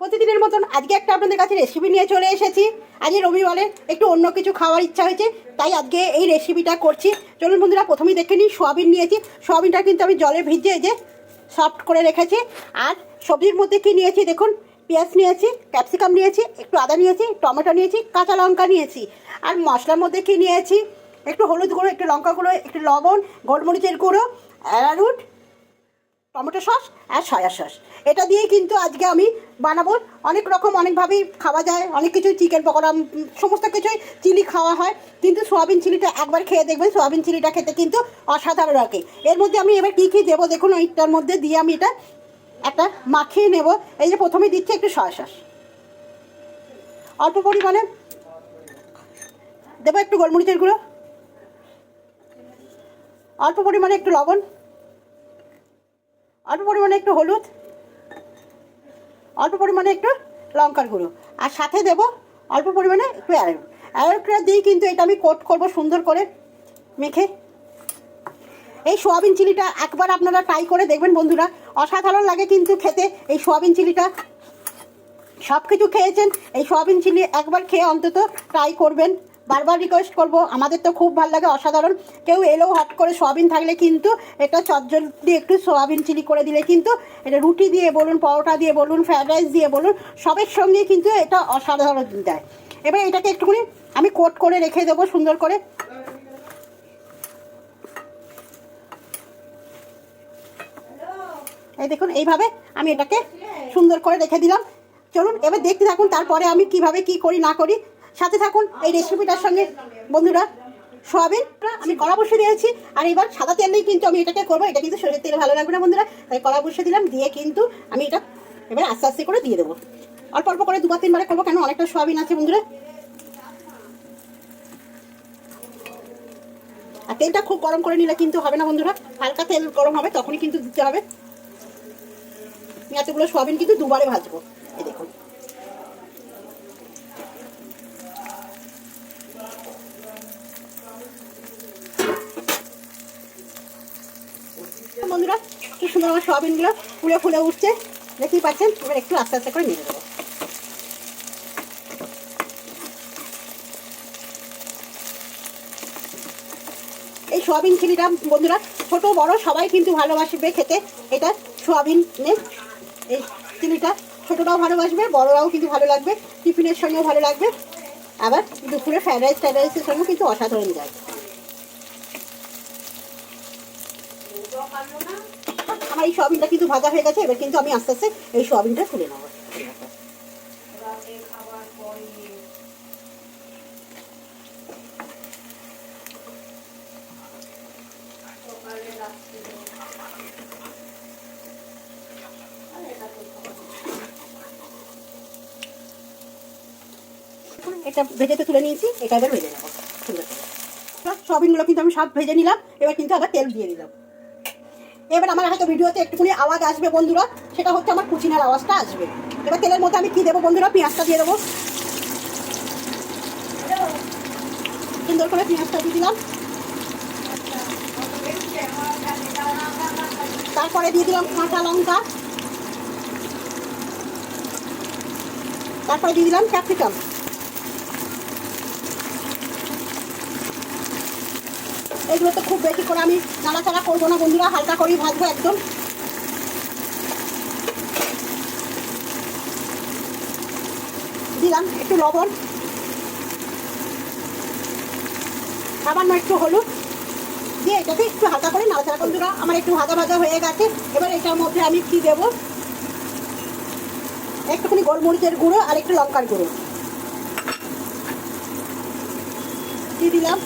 প্রতিদিনের মতন আজকে একটা আপনাদের কাছে রেসিপি নিয়ে চলে এসেছি। আজকে রবিবারে একটু অন্য কিছু খাওয়ার ইচ্ছা হয়েছে, তাই আজকে এই রেসিপিটা করছি। চলুন বন্ধুরা, প্রথমেই দেখে নিই, সোয়াবিন নিয়েছি। সোয়াবিনটা কিন্তু আমি জলে ভিজিয়ে যে সফট করে রেখেছি। আর সবজির মধ্যে কি নিয়েছি দেখুন, পেঁয়াজ নিয়েছি ক্যাপসিকাম নিয়েছি, একটু আদা নিয়েছি, টমেটো নিয়েছি, কাঁচা লঙ্কা নিয়েছি। আর মশলার মধ্যে কি নিয়েছি, একটু হলুদ গুঁড়ো, একটু লঙ্কা গুঁড়ো, একটু লবণ, গোলমরিচের গুঁড়ো অ্যারারুট টমেটো সস আর সয়া সস। এটা দিয়ে কিন্তু আজকে আমি বানাবো। অনেক রকম, অনেকভাবেই খাওয়া যায়। অনেক কিছু চিকেন পকোড়া সমস্ত কিছুই চিলি খাওয়া হয়। কিন্তু সোয়াবিন চিলিটা একবার খেয়ে দেখবেন, সোয়াবিন চিলিটা খেতে কিন্তু অসাধারণ রাখে এর মধ্যে আমি এবার কী কী দেবো দেখুন, ওইটার মধ্যে দিয়ে আমি এটা একটা মাখিয়ে নেব। এই যে প্রথমে দিচ্ছি একটু সয়া সস। অল্প পরিমাণে দেবো একটু গোলমরিচের গুঁড়ো। অল্প পরিমাণে একটু লবণ। অল্প পরিমাণে একটু হলুদ অল্প পরিমাণে একটু লঙ্কার গুঁড়ো, আর সাথে দেবো অল্প পরিমাণে একটু অ্যারোট অ্যারোটটা দিয়ে কিন্তু এটা আমি কোট করব সুন্দর করে মেখে। এই সোয়াবিন চিলিটা একবার আপনারা ট্রাই করে দেখবেন বন্ধুরা। অসাধারণ লাগে কিন্তু খেতে এই সোয়াবিন চিলিটা। সব কিছু খেয়েছেন, এই সোয়াবিন চিলি একবার খেয়ে অন্তত ট্রাই করবেন। বারবার রিকোয়েস্ট করব। আমাদের তো খুব ভালো লাগে, অসাধারণ। কেউ এলেও হট করে সোয়াবিন থাকলে কিন্তু এটা চটজল দিয়ে একটু সোয়াবিন চিলি করে দিলে কিন্তু এটা রুটি দিয়ে বলুন, পরোটা দিয়ে বলুন ফ্রায়েড রাইস দিয়ে বলুন, সবের সঙ্গে কিন্তু এটা অসাধারণ দেয়। এবার এটাকে একটুখানি আমি কোট করে রেখে দেবো সুন্দর করে। এই দেখুন, এইভাবে আমি এটাকে সুন্দর করে রেখে দিলাম। চলুন, এবার দেখতে থাকুন তারপরে আমি কীভাবে কি করি, না করি। সাথে থাকুন এই রেসিপিটার সঙ্গে। বন্ধুরা সোয়াবিনটা আমি কড়া বসে দিয়েছি। আর এবার সাদা তেল দিয়ে কিন্তু আমি এটাকে করব। এটা কিন্তু সরষের তেল ভালো লাগবে না, বন্ধুরা। তাই কড়া বসে দিলাম। দিয়ে কিন্তু আমি এটা এবার আস্তে আস্তে করে দিয়ে দেবো। অল্প অল্প করে দুবার তিনবারে করব, কেন অনেকটা সোয়াবিন আছে, বন্ধুরা। আর তেলটা খুব গরম করে নিলে কিন্তু হবে না, বন্ধুরা। হালকা তেল গরম হবে, তখনই কিন্তু দিতে হবে। এতগুলো সোয়াবিন কিন্তু দুবারে ভাজবো। কি সুন্দর আমার সোয়াবিনগুলো ফুলে ফুলে উঠছে। দেখতেই পাচ্ছেন? এবার একটু আস্তে আস্তে করে নিয়ে দেবো। এই সোয়াবিন চিলিটা বন্ধুরা, ছোট, বড়, সবাই কিন্তু ভালোবাসবে খেতে। এটা সোয়াবিনের এই চিলিটা ছোটরাও ভালোবাসবে, বড়রাও কিন্তু ভালো লাগবে, টিফিনের সঙ্গেও ভালো লাগবে। আবার দুপুরে ফ্রাইড রাইস, ফ্রাইড রাইসের সঙ্গেও কিন্তু অসাধারণ যায় আমার এই সোয়াবিনটা কিন্তু ভাজা হয়ে গেছে, এবার কিন্তু আমি আস্তে আস্তে এই সোয়াবিনটা তুলে নেব। এটা ভেজেতে তুলে নিয়েছি, এটা এবার ভেজে নেব। সুন্দর কিন্তু আমি সব ভেজে নিলাম, এবার কিন্তু আবার তেল দিয়ে দিলাম। এবার আমার হয়তো ভিডিওতে একটুখানি আওয়াজ আসবে বন্ধুরা, সেটা হচ্ছে আমার কুচিনার আওয়াজটা আসবে। এবার তেলের মধ্যে আমি কি দেবো বন্ধুরা? পেঁয়াজটা দিয়ে দেবো। সুন্দর করে পেঁয়াজটা দিয়ে দিলাম। তারপরে দিয়ে দিলাম কাঁচা লঙ্কা। তারপরে দিয়ে দিলাম ক্যাপসিকাম। এগুলো তো খুব বেশি করে আমি নাড়াচাড়া করব না, বন্ধুরা, হালকা করেই ভাজবো একদম। দিলাম একটু লবণ। সামান্য একটু হলুদ। দিয়ে এটাকে একটু হালকা করে নাড়াচাড়া বন্ধুরা, আমার একটু ভাজা ভাজা হয়ে গেছে। এবার এটার মধ্যে আমি কি দেবো? একটুখানি গোলমরিচের গুঁড়ো আর একটু লঙ্কার গুঁড়ো। দিয়ে দিলাম?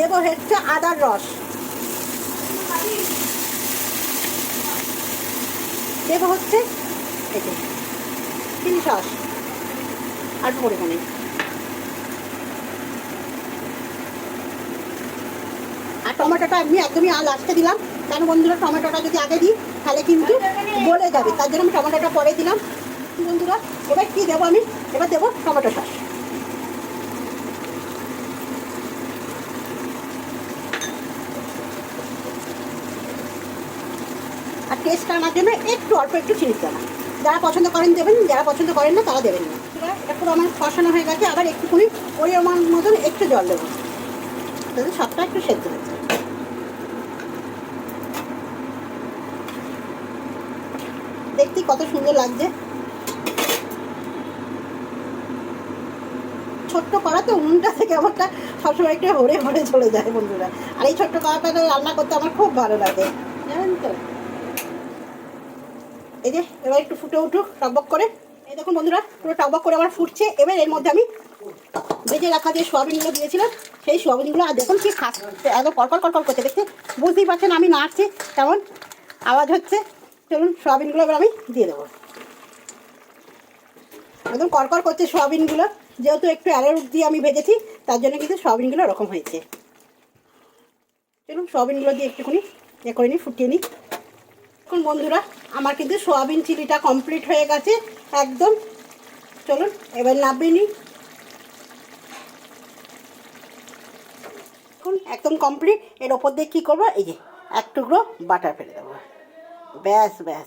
দেবো হচ্ছে আদার রস। দেবো হচ্ছে যে চিলি সস। আর পরিমাণে আর টমেটোটা আমি একদমই লাস্টে দিলাম। কেন বন্ধুরা, টমেটোটা যদি আগে দিই, তাহলে কিন্তু গলে যাবে। তার জন্য আমি টমেটোটা পরে দিলাম। বন্ধুরা, এবার কী দেবো আমি? এবার দেবো টমেটো সস। টেস্ট আনার জন্য একটু অল্প একটু চিনি দানা যারা পছন্দ করেন দেবেন, যারা পছন্দ করেন না, তারা দেবেন না। এটা আমার কষানো হয়ে গেছে, আবার একটুখানি ওই আমার মতন একটু জল দেবো। তাহলে সবটা একটু সেদ্ধ হয়েছে দেখতে কত সুন্দর লাগছে। ছোট্ট কড়াতে উনুনটা থেকে আমারটা সবসময় একটু হরে হরে চলে যায় বন্ধুরা। আর এই ছোট্ট কড়াটাতে রান্না করতে আমার খুব ভালো লাগে। জানেন তো? এই যে, এবার একটু ফুটে উঠুক টকবক করে। এই দেখুন বন্ধুরা, পুরো টকবক করে আমার ফুটছে। এবার এর মধ্যে আমি ভেজে রাখা যে সোয়াবিনগুলো দিয়েছিলাম, সেই সোয়াবিনগুলো, আর দেখুন কি খাস একদম কড়কড় কড়কড় করছে, দেখতে বুঝতেই পারছেন আমি নাড়ছি, কেমন আওয়াজ হচ্ছে। চলুন, সোয়াবিনগুলো এবার আমি দিয়ে দেবো। একদম কড়কড় করছে সোয়াবিনগুলো, যেহেতু একটু অ্যারোট দিয়ে আমি ভেজেছি, তার জন্য কিন্তু সোয়াবিনগুলো এরকম হয়েছে। চলুন, সোয়াবিনগুলো দিয়ে একটুখানি ইয়ে করে নিই, ফুটিয়ে নিই। এখন বন্ধুরা আমার কিন্তু সোয়াবিন চিলিটা কমপ্লিট হয়ে গেছে, একদম। চলুন, এবার নামিয়ে এখন একদম কমপ্লিট এর ওপর দিয়ে কী করব? এই যে, এক টুকরো বাটার ফেলে দেবো। ব্যাস ব্যাস।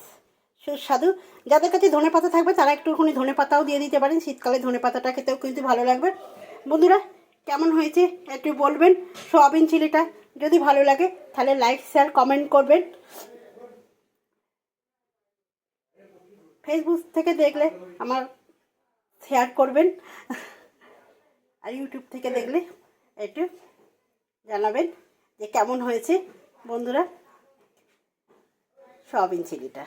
সুস্বাদু। যাদের কাছে ধনে পাতা থাকবে, তারা একটুখানি ধনে পাতাও দিয়ে দিতে পারেন। শীতকালে ধনে পাতাটা খেতেও কিন্তু ভালো লাগবে। বন্ধুরা, কেমন হয়েছে একটু বলবেন? সোয়াবিন চিলিটা যদি ভালো লাগে, তাহলে লাইক শেয়ার কমেন্ট করবেন। ফেসবুক থেকে দেখলে আমার শেয়ার করবেন আর ইউটিউব থেকে দেখলে একটু জানাবেন যে কেমন হয়েছে বন্ধুরা সোয়াবিন চিলিটা